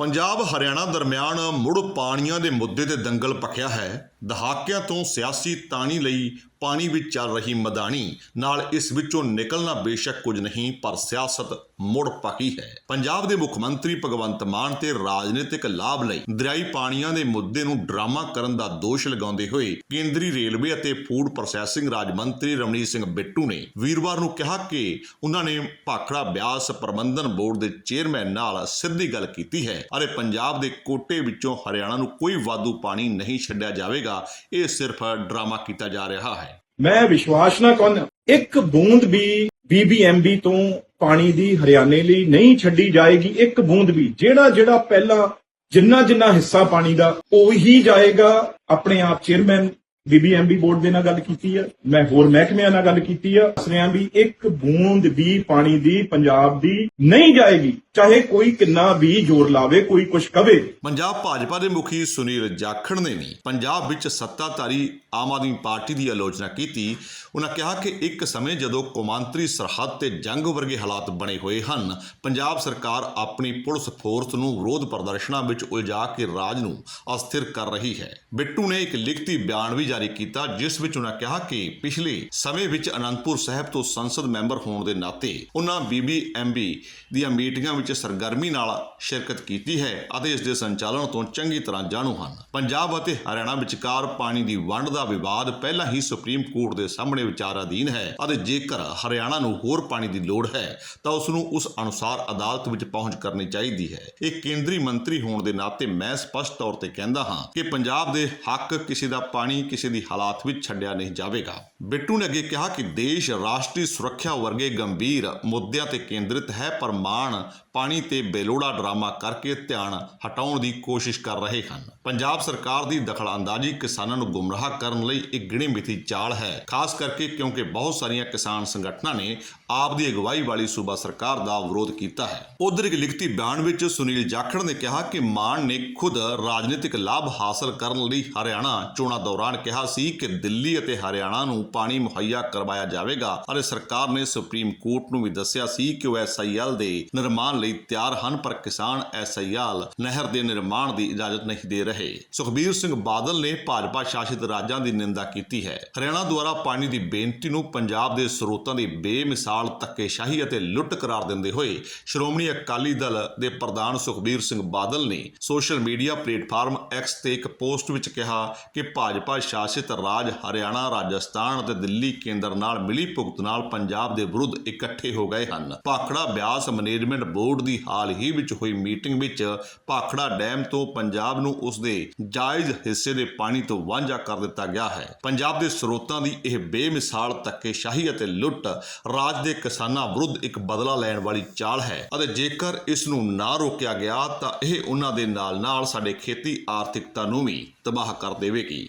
ਪੰਜਾਬ ਹਰਿਆਣਾ ਦਰਮਿਆਨ ਮੁੜ ਪਾਣੀਆਂ ਦੇ ਮੁੱਦੇ ਤੇ ਦੰਗਲ ਪੱਖਿਆ ਹੈ। ਦਹਾਕਿਆਂ ਤੋਂ ਸਿਆਸੀ ਤਾਣੀ ਲਈ ਪਾਣੀ ਵਿੱਚ ਚੱਲ ਰਹੀ ਮਦਾਨੀ ਨਾਲ ਇਸ ਵਿੱਚੋਂ ਨਿਕਲਣਾ ਬੇਸ਼ੱਕ ਕੁਝ ਨਹੀਂ, ਪਰ ਸਿਆਸਤ ਮੁੜ ਪਕੀ ਹੈ। ਪੰਜਾਬ ਦੇ ਮੁੱਖ ਮੰਤਰੀ ਭਗਵੰਤ ਮਾਨ ਤੇ ਰਾਜਨੀਤਿਕ ਲਾਭ ਲਈ ਦਰਿਆਈ ਪਾਣੀਆਂ ਦੇ ਮੁੱਦੇ ਨੂੰ ਡਰਾਮਾ ਕਰਨ ਦਾ ਦੋਸ਼ ਲਗਾਉਂਦੇ ਹੋਏ ਕੇਂਦਰੀ ਰੇਲਵੇ ਅਤੇ ਫੂਡ ਪ੍ਰੋਸੈਸਿੰਗ ਰਾਜ ਮੰਤਰੀ ਰਮਨੀਤ ਸਿੰਘ ਬਿੱਟੂ ਨੇ ਵੀਰਵਾਰ ਨੂੰ ਕਿਹਾ ਕਿ ਉਹਨਾਂ ਨੇ ਭਾਖੜਾ ਬਿਆਸ ਪ੍ਰਬੰਧਨ ਬੋਰਡ ਦੇ ਚੇਅਰਮੈਨ ਨਾਲ ਸਿੱਧੀ ਗੱਲ ਕੀਤੀ ਹੈ। ਅਤੇ ਪੰਜਾਬ ਦੇ ਕੋਟੇ ਵਿੱਚੋਂ ਹਰਿਆਣਾ ਨੂੰ ਕੋਈ ਵਾਧੂ ਪਾਣੀ ਨਹੀਂ ਛੱਡਿਆ ਜਾਵੇਗਾ। ਇਹ ਸਿਰਫ ਡਰਾਮਾ ਕੀਤਾ ਜਾ ਰਿਹਾ ਹੈ। ਮੈਂ ਵਿਸ਼ਵਾਸ ਨਾ ਕਰਨਾ ਇੱਕ ਬੂੰਦ ਵੀ ਬੀਬੀਐਮਬੀ ਤੋਂ ਪਾਣੀ ਦੀ ਹਰਿਆਣੇ ਲਈ ਨਹੀਂ ਛੱਡੀ ਜਾਏਗੀ। ਇੱਕ ਬੂੰਦ ਵੀ, ਜਿਹੜਾ ਜਿਹੜਾ ਪਹਿਲਾਂ ਜਿੰਨਾ ਜਿੰਨਾ ਹਿੱਸਾ ਪਾਣੀ ਦਾ, ਉਹੀ ਜਾਏਗਾ ਆਪਣੇ ਆਪ ਚੇਅਰਮੈਨ ਬੀਬੀਐਮਬੀ ਬੋਰਡ ਦੇ ਨਾਲ ਗੱਲ ਕੀਤੀ ਆ, ਮੈਂ ਹੋਰ ਮਹਿਕਮਿਆਂ ਨਾਲ ਗੱਲ ਕੀਤੀ ਆ ਦੱਸ ਵੀ ਇੱਕ ਬੂੰਦ ਵੀ ਪਾਣੀ ਦੀ ਪੰਜਾਬ ਦੀ ਨਹੀਂ ਜਾਏਗੀ, ਚਾਹੇ ਕੋਈ ਕਿੰਨਾ ਵੀ ਜ਼ੋਰ ਲਾਵੇ, ਕੋਈ ਕੁਛ ਕਵੇ। ਪੰਜਾਬ ਭਾਜਪਾ ਦੇ ਮੁਖੀ ਸੁਨੀਲ ਜਾਖੜ ਨੇ ਵੀ ਪੰਜਾਬ ਵਿੱਚ ਸੱਤਾਧਾਰੀ ਆਮ ਆਦਮੀ ਪਾਰਟੀ ਦੀ ਆਲੋਚਨਾ ਕੀਤੀ। ਉਹਨਾਂ ਕਿਹਾ ਕਿ ਇੱਕ ਸਮੇਂ ਜਦੋਂ ਕੌਮਾਂਤਰੀ ਸਰਹੱਦ ਤੇ ਜੰਗ ਵਰਗੇ ਹਾਲਾਤ ਬਣੇ ਹੋਏ ਹਨ, ਪੰਜਾਬ ਸਰਕਾਰ ਆਪਣੀ ਪੁਲਿਸ ਫੋਰਸ ਨੂੰ ਵਿਰੋਧ ਪ੍ਰਦਰਸ਼ਨਾਂ ਵਿੱਚ ਉਲਝਾ ਕੇ ਰਾਜ ਨੂੰ ਅਸਥਿਰ ਕਰ ਰਹੀ ਹੈ। ਬਿੱਟੂ ਨੇ ਇੱਕ ਲਿਖਤੀ ਬਿਆਨ ਵੀ ਜਾਰੀ ਕੀਤਾ, ਜਿਸ ਵਿੱਚ ਉਹਨਾਂ ਕਿਹਾ ਕਿ ਪਿਛਲੇ ਸਮੇਂ ਵਿੱਚ ਅਨੰਦਪੁਰ ਸਾਹਿਬ ਤੋਂ ਸੰਸਦ ਮੈਂਬਰ ਹੋਣ ਦੇ ਨਾਤੇ ਉਹਨਾਂ ਬੀਬੀਐਮਬੀ ਦੀਆਂ ਮੀਟਿੰਗਾਂ ਵਿੱਚ ਸਰਗਰਮੀ ਨਾਲ ਸ਼ਿਰਕਤ ਕੀਤੀ ਹੈ ਅਤੇ ਇਸ ਦੇ ਸੰਚਾਲਨ ਤੋਂ ਚੰਗੀ ਤਰ੍ਹਾਂ ਜਾਣੂ ਹਨ। ਪੰਜਾਬ ਅਤੇ ਹਰਿਆਣਾ ਵਿਚਕਾਰ ਪਾਣੀ ਦੀ ਵੰਡ ਦਾ ਵਿਵਾਦ ਪਹਿਲਾਂ ਹੀ ਸੁਪਰੀਮ ਕੋਰਟ ਦੇ ਸਾਹਮਣੇ ਵਿਚਾਰਾਧੀਨ ਹੈ ਅਤੇ ਜੇਕਰ ਹਰਿਆਣਾ ਨੂੰ ਹੋਰ ਪਾਣੀ ਦੀ ਲੋੜ ਹੈ, ਤਾਂ ਉਸ ਨੂੰ ਉਸ ਅਨੁਸਾਰ ਅਦਾਲਤ ਵਿੱਚ ਪਹੁੰਚ ਕਰਨੀ ਚਾਹੀਦੀ ਹੈ। ਇਹ ਕੇਂਦਰੀ ਮੰਤਰੀ ਹੋਣ ਦੇ ਨਾਤੇ ਮੈਂ ਸਪਸ਼ਟ ਤੌਰ ਤੇ ਕਹਿੰਦਾ ਹਾਂ ਕਿ ਪੰਜਾਬ ਦੇ ਹੱਕ, ਕਿਸੇ ਦਾ ਪਾਣੀ ਕਿਸੇ ਦੀ ਹਾਲਾਤ ਵਿੱਚ ਛੱਡਿਆ ਨਹੀਂ ਜਾਵੇਗਾ। ਬਿੱਟੂ ਨੇ ਅੱਗੇ ਕਿਹਾ ਕਿ ਦੇਸ਼ ਰਾਸ਼ਟਰੀ ਸੁਰੱਖਿਆ ਵਰਗੇ ਗੰਭੀਰ ਮੁੱਦਿਆਂ ਤੇ ਕੇਂਦਰਿਤ ਹੈ, ਪਰ ਮਾਨ ਪਾਣੀ ਤੇ ਬੇਲੋੜਾ ਡਰਾਮਾ ਕਰਕੇ ਧਿਆਨ ਹਟਾਉਣ ਦੀ ਕੋਸ਼ਿਸ਼ ਕਰ ਰਹੇ ਹਨ। ਪੰਜਾਬ ਸਰਕਾਰ ਦੀ ਦਖਲਅੰਦਾਜ਼ੀ ਕਿਸਾਨਾਂ ਨੂੰ ਗੁੰਮਰਾਹ ਕਰਨ ਲਈ ਇੱਕ ਗਿਣੀ ਮਿਥੀ ਚਾਲ ਹੈ। ਖਾਸ ਕਰਕੇ ਕਿਉਂਕਿ ਬਹੁਤ ਸਾਰੀਆਂ ਕਿਸਾਨ ਸੰਗਠਨਾਂ ਨੇ ਆਪ ਦੀ ਅਗਵਾਈ ਵਾਲੀ ਸੂਬਾ ਸਰਕਾਰ ਦਾ ਵਿਰੋਧ ਕੀਤਾ ਹੈ। ਉਧਰ ਇੱਕ ਲਿਖਤੀ ਬਿਆਨ ਵਿੱਚ ਸੁਨੀਲ ਜਾਖੜ ਨੇ ਕਿਹਾ ਕਿ ਮਾਨ ਨੇ ਖੁਦ ਰਾਜਨੀਤਿਕ ਲਾਭ ਹਾਸਲ ਕਰਨ ਲਈ ਹਰਿਆਣਾ ਚੋਣਾਂ ਦੌਰਾਨ ਕਿਹਾ ਸੀ ਕਿ ਦਿੱਲੀ ਅਤੇ ਹਰਿਆਣਾ ਨੂੰ ਪਾਣੀ ਮੁਹੱਈਆ ਕਰਵਾਇਆ ਜਾਵੇਗਾ। ਅਤੇ ਸਰਕਾਰ ਨੇ ਸੁਪਰੀਮ ਕੋਰਟ ਨੂੰ ਵੀ ਦੱਸਿਆ ਸੀ ਕਿ ਉਹ ਐਸਆਈਐਲ ਦੇ ਨਿਰਮਾਣ ਲਈ ਤਿਆਰ ਹਨ, ਪਰ ਕਿਸਾਨ ਐਸਆਈਐਲ ਨਹਿਰ ਦੇ ਨਿਰਮਾਣ ਦੀ ਇਜਾਜ਼ਤ ਨਹੀਂ ਦੇ ਰਹੇ। ਸੁਖਬੀਰ ਸਿੰਘ ਬਾਦਲ ਨੇ ਭਾਜਪਾ ਸ਼ਾਸਿਤ ਰਾਜਾਂ ਦੀ ਨਿੰਦਾ ਕੀਤੀ ਹੈ। ਹਰਿਆਣਾ ਦੁਆਰਾ ਪਾਣੀ ਦੀ ਬੇਨਤੀ ਨੂੰ ਪੰਜਾਬ ਦੇ ਸਰੋਤਾਂ ਦੀ ਬੇਮਿਸਾਲ ਧੱਕੇਸ਼ਾਹੀ ਅਤੇ ਲੁੱਟ ਕਰਾਰ ਦਿੰਦੇ ਹੋਏ ਸ਼੍ਰੋਮਣੀ ਅਕਾਲੀ ਦਲ ਦੇ ਪ੍ਰਧਾਨ ਸੁਖਬੀਰ ਸਿੰਘ ਬਾਦਲ ਨੇ ਸੋਸ਼ਲ ਮੀਡੀਆ ਪਲੇਟਫਾਰਮ ਐਕਸ ਤੇ ਇੱਕ ਪੋਸਟ ਵਿੱਚ ਕਿਹਾ ਕਿ ਭਾਜਪਾ ਸ਼ਾਸਿਤ ਰਾਜ ਹਰਿਆਣਾ, ਰਾਜਸਥਾਨ ਅਤੇ ਦਿੱਲੀ ਕੇਂਦਰ ਨਾਲ ਮਿਲੀ ਭੁਗਤ ਨਾਲ ਪੰਜਾਬ ਦੇ ਵਿਰੁੱਧ ਇਕੱਠੇ ਹੋ ਗਏ ਹਨ। ਭਾਖੜਾ ਬਿਆਸ ਮੈਨੇਜਮੈਂਟ ਬੋਰਡ ਦੀ ਹਾਲ ਹੀ ਵਿੱਚ ਹੋਈ ਮੀਟਿੰਗ ਵਿੱਚ ਭਾਖੜਾ ਡੈਮ ਤੋਂ ਪੰਜਾਬ ਨੂੰ ਉਸ ਦੇ ਜਾਇਜ਼ ਹਿੱਸੇ ਦੇ ਪਾਣੀ ਤੋਂ ਵਾਂਝਾ ਕਰ ਦਿੱਤਾ ਗਿਆ ਹੈ। ਪੰਜਾਬ ਦੇ ਸਰੋਤਾਂ ਦੀ ਇਹ ਬੇਮਿਸਾਲ ਧੱਕੇਸ਼ਾਹੀ ਅਤੇ ਲੁੱਟ ਰਾਜ ਦੇ ਕਿਸਾਨਾਂ ਵਿਰੁੱਧ ਇੱਕ ਬਦਲਾ ਲੈਣ ਵਾਲੀ ਚਾਲ ਹੈ ਅਤੇ ਜੇਕਰ ਇਸ ਨੂੰ ਨਾ ਰੋਕਿਆ ਗਿਆ ਤਾਂ ਇਹ ਉਹਨਾਂ ਦੇ ਨਾਲ-ਨਾਲ ਸਾਡੇ ਖੇਤੀ ਆਰਥਿਕਤਾ ਨੂੰ ਵੀ ਤਬਾਹ ਕਰ ਦੇਵੇਗੀ।